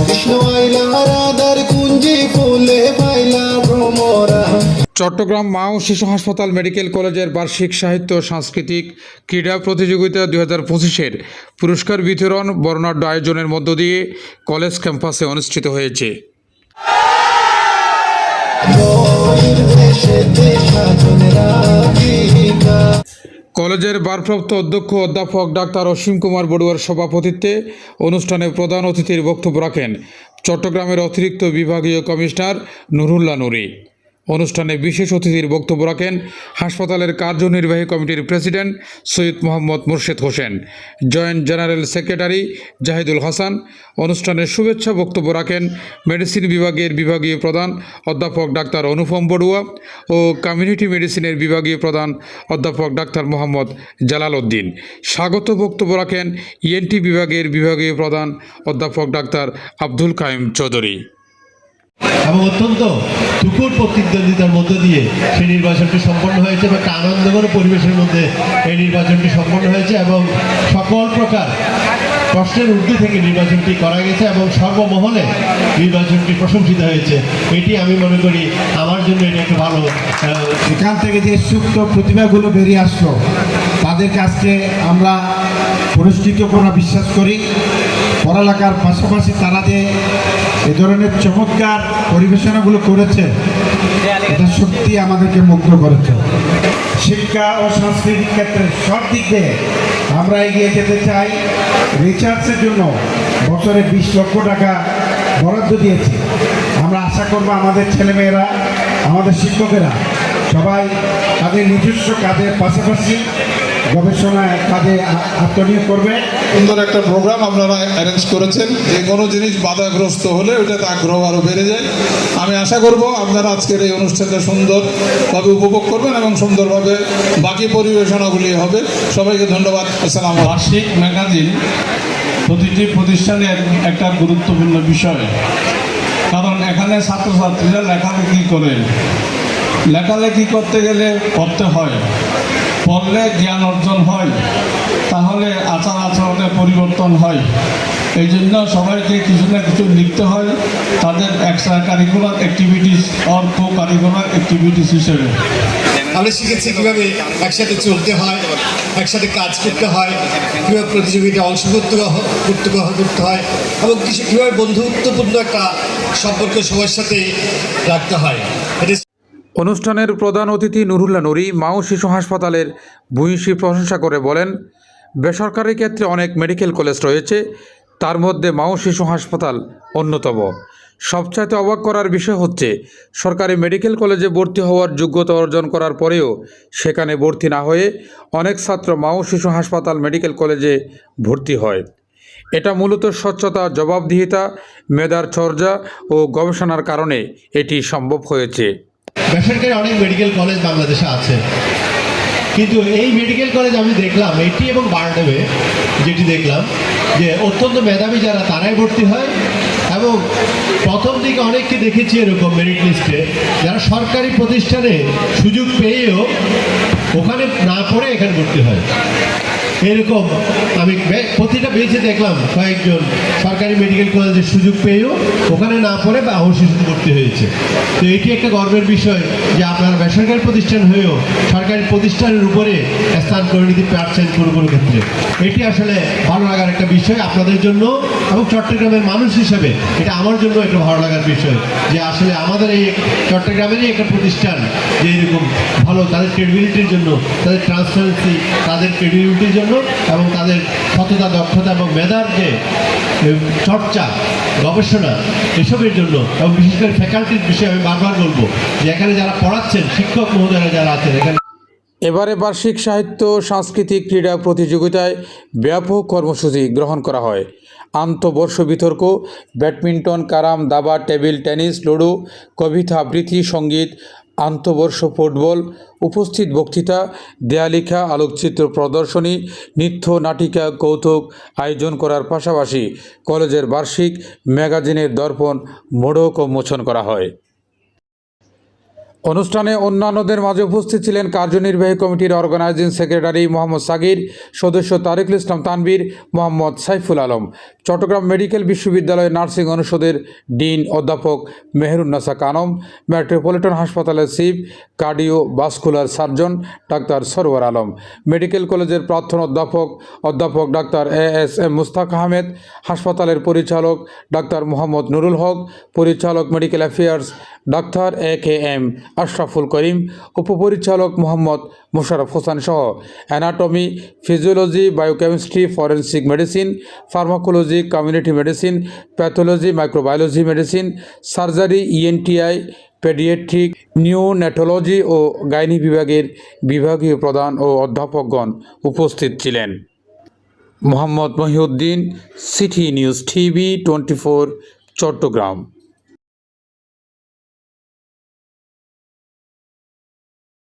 কৃষ্ণ আইলা রাধার কুঞ্জি ফুলে পাইলা ভ্রমরা। চট্টগ্রাম মা ও শিশু হাসপাতাল মেডিকেল কলেজের বার্ষিক সাহিত্য সাংস্কৃতিক ক্রীড়া প্রতিযোগিতা দুই হাজার পঁচিশের পুরস্কার বিতরণ বর্ণাঢ্য আয়োজনের মধ্য দিয়ে কলেজ ক্যাম্পাসে অনুষ্ঠিত হয়েছে। কলেজের ভারপ্রাপ্ত অধ্যক্ষ অধ্যাপক ডাক্তার অসীম কুমার বড়ুয়ার সভাপতিত্বে অনুষ্ঠানে প্রধান অতিথির বক্তব্য রাখেন চট্টগ্রামের অতিরিক্ত বিভাগীয় কমিশনার নুরুল্লাহ নুরি। অনুষ্ঠানে বিশেষ অতিথির বক্তব্য রাখেন হাসপাতালের কার্যনির্বাহী কমিটির president Syed Mohammad Murshed Hossain, joint general secretary Zahidul Hasan. অনুষ্ঠানে শুভেচ্ছা বক্তব্য রাখেন মেডিসিন বিভাগের বিভাগীয় প্রধান অধ্যাপক ডাক্তার অনুপম বড়ুয়া ও কমিউনিটি মেডিসিনের বিভাগীয় প্রধান অধ্যাপক ডাক্তার মোহাম্মদ জালাল উদ্দিন। স্বাগত বক্তব্য রাখেন ইএনটি বিভাগের বিভাগীয় প্রধান অধ্যাপক ডাক্তার আব্দুল কায়েম চৌধুরী। এবং অত্যন্ত তুকুর প্রতিদ্বন্দ্বিতার মধ্য দিয়ে সেই নির্বাচনটি সম্পন্ন হয়েছে এবং একটা আনন্দকর পরিবেশের মধ্যে এই নির্বাচনটি সম্পন্ন হয়েছে এবং সকল প্রকার প্রশ্নের ঊর্ধ্বে থেকে নির্বাচনটি করা গেছে এবং সর্বমহলে নির্বাচনটি প্রশংসিত হয়েছে। এটি আমি মনে করি আমার জন্য এটা একটা ভালো এখান থেকে যে সুপ্ত প্রতিভাগুলো বেরিয়ে আসলো, তাদেরকে আজকে আমরা পুরস্কৃত করা বিশ্বাস করি। পড়ালেখার পাশাপাশি তারা যে এ ধরনের চমৎকার পরিবেশনাগুলো করেছে, এটা সত্যি আমাদেরকে মুগ্ধ করেছে। শিক্ষা ও সাংস্কৃতিক ক্ষেত্রে সব দিক দিয়ে আমরা এগিয়ে যেতে চাই। রিচার্জের জন্য বছরে বিশ লক্ষ টাকা বরাদ্দ দিয়েছি। আমরা আশা করব আমাদের ছেলেমেয়েরা, আমাদের শিক্ষকেরা সবাই তাদের নিজস্ব কাজের পাশাপাশি গবেষণায় কাজে আত্মনিয়োগ করবে। সুন্দর একটা প্রোগ্রাম আপনারা অ্যারেঞ্জ করেছেন। যে কোনো জিনিস বাধাগ্রস্ত হলে ওইটাতে আগ্রহ আরও বেড়ে যায়। আমি আশা করব আপনারা আজকের এই অনুষ্ঠানটা সুন্দরভাবে উপভোগ করবেন এবং সুন্দরভাবে বাকি পরিবেশনাগুলি হবে। সবাইকে ধন্যবাদ। আসসালাম বার্ষিক ম্যাগাজিন প্রতিটি প্রতিষ্ঠানের একটা গুরুত্বপূর্ণ বিষয়। কারণ এখানে ছাত্রছাত্রীরা লেখালেখি করে। লেখালেখি করতে গেলে পড়তে হয়। পড়লে জ্ঞান অর্জন হয়, তাহলে আচার আচরণে পরিবর্তন হয়। এই জন্য সবাইকে কিছু না কিছু লিখতে হয়, তাদের extra curricular activities or co curricular activities হিসেবে। আমরা শিখেছি কীভাবে একসাথে চলতে হয়, একসাথে কাজ করতে হয়, কীভাবে প্রতিযোগিতায় অংশগ্রহণ করতে করতে হয় এবং কিছু কীভাবে বন্ধুত্বপূর্ণ একটা সম্পর্ক সবার সাথে রাখতে হয়। এটা অনুষ্ঠানের প্রধান অতিথি নুরুল্লাহ নুরি মাও শিশু হাসপাতালের ভূয়সী প্রশংসা করে বলেন, বেসরকারি ক্ষেত্রে অনেক মেডিকেল কলেজ রয়েছে, তার মধ্যে মাও শিশু হাসপাতাল অন্যতম। সবচাইতে অবাক করার বিষয় হচ্ছে, সরকারি মেডিকেল কলেজে ভর্তি হওয়ার যোগ্যতা অর্জন করার পরেও সেখানে ভর্তি না হয়ে অনেক ছাত্র মাও শিশু হাসপাতাল মেডিকেল কলেজে ভর্তি হয়। এটা মূলত স্বচ্ছতা, জবাবদিহিতা, মেধার চর্যা ও গবেষণার কারণে এটি সম্ভব হয়েছে। বেসরকারি অনেক মেডিকেল কলেজ বাংলাদেশে আছে। কিন্তু এই মেডিকেল কলেজ আমি দেখলাম এটি এবং বারডেমে যেটি দেখলাম, যে অত্যন্ত মেধাবী যারা, তারাই ভর্তি হয় এবং প্রথম দিকে অনেককে দেখেছি এরকম মেরিট লিস্টে যারা সরকারি প্রতিষ্ঠানে সুযোগ পেয়েও ওখানে না পড়ে এখানে ভর্তি হয়। এরকম, আমি প্রতিটা বেঁচে দেখলাম কয়েকজন সরকারি মেডিকেল কলেজের সুযোগ পেয়েও ওখানে না পড়ে বা শিশুতে ভর্তি হয়েছে। তো এটি একটা গর্বের বিষয় যে আপনারা বেসরকারি প্রতিষ্ঠান হয়েও সরকারি প্রতিষ্ঠানের উপরে স্থান করে নিতে পারছেন কোনো কোনো ক্ষেত্রে। এটি আসলে ভালো লাগার একটা বিষয় আপনাদের জন্য এবং চট্টগ্রামের মানুষ হিসেবে এটা আমার জন্য একটা ভালো লাগার বিষয় যে আসলে আমাদের এই চট্টগ্রামেরই একটা প্রতিষ্ঠান যে এরকম ভালো, তাদের ক্রেডিবিলিটির জন্য, তাদের ট্রান্সপারেন্সি তাদের ক্রেডিবিলিটির জন্য এবং তাদের সততা, দক্ষতা এবং মেধার চর্চা, গবেষণা এসবের জন্য এবং বিশেষ করে ফ্যাকাল্টির বিষয়ে আমি বারবার বলব যে এখানে যারা পড়াচ্ছেন, শিক্ষক মহোদয়রা যারা আছেন, এখানে এবারে বার্ষিক সাহিত্য, সাংস্কৃতিক ক্রীড়া প্রতিযোগিতায় ব্যাপক কর্মসূচি গ্রহণ করা হয়। আন্তবর্ষ বিতর্ক, ব্যাডমিন্টন ক্যারাম দাবা, টেবিল, টেনিস, লুডো, কবিতা, আবৃত্তি, সংগীত আন্তবর্ষ ফুটবল উপস্থিত বক্তৃতা, দেয়ালিখা, আলোকচিত্র প্রদর্শনী, নৃত্য, নাটিকা, কৌতুক আয়োজন করার পাশাপাশি কলেজের বার্ষিক ম্যাগাজিনের দর্পণ, মোড়ক ও মোচন করা হয়। অনুষ্ঠানে অন্যান্যদের মাঝে উপস্থিত ছিলেন কার্যনির্বাহী কমিটির অর্গানাইজিং সেক্রেটারি মোহাম্মদ সাগির, সদস্য তারিকুল ইসলাম তানবীর মোহাম্মদ সাইফুল আলম। চট্টগ্রাম মেডিকেল বিশ্ববিদ্যালয়ের নার্সিং অনুষদের ডিন অধ্যাপক মেহরুন্নাসা কানম, মেট্রোপলিটন হাসপাতালের চিফ কার্ডিও ভাস্কুলার সার্জন ডাক্তার সরোয়ার আলম, মেডিকেল কলেজের প্রাক্তন অধ্যাপক অধ্যাপক doctor A S M Mustaq Ahmed, হাসপাতালের পরিচালক ডাক্তার মোহাম্মদ নুরুল হক, পরিচালক medical affairs doctor A K M Ashraful Karim, উপপরিচালক মোহাম্মদ মোশারফ হোসেন সহ anatomy, physiology, biochemistry, forensic medicine, pharmacology, community medicine, pathology, microbiology medicine, surgery, ইএনটিআই, paediatric neonatology ও গাইনি বিভাগের বিভাগীয় প্রধান ও অধ্যাপকগণ উপস্থিত ছিলেন। Mohammad Mohiuddin, city news TV twenty four, Chattogram.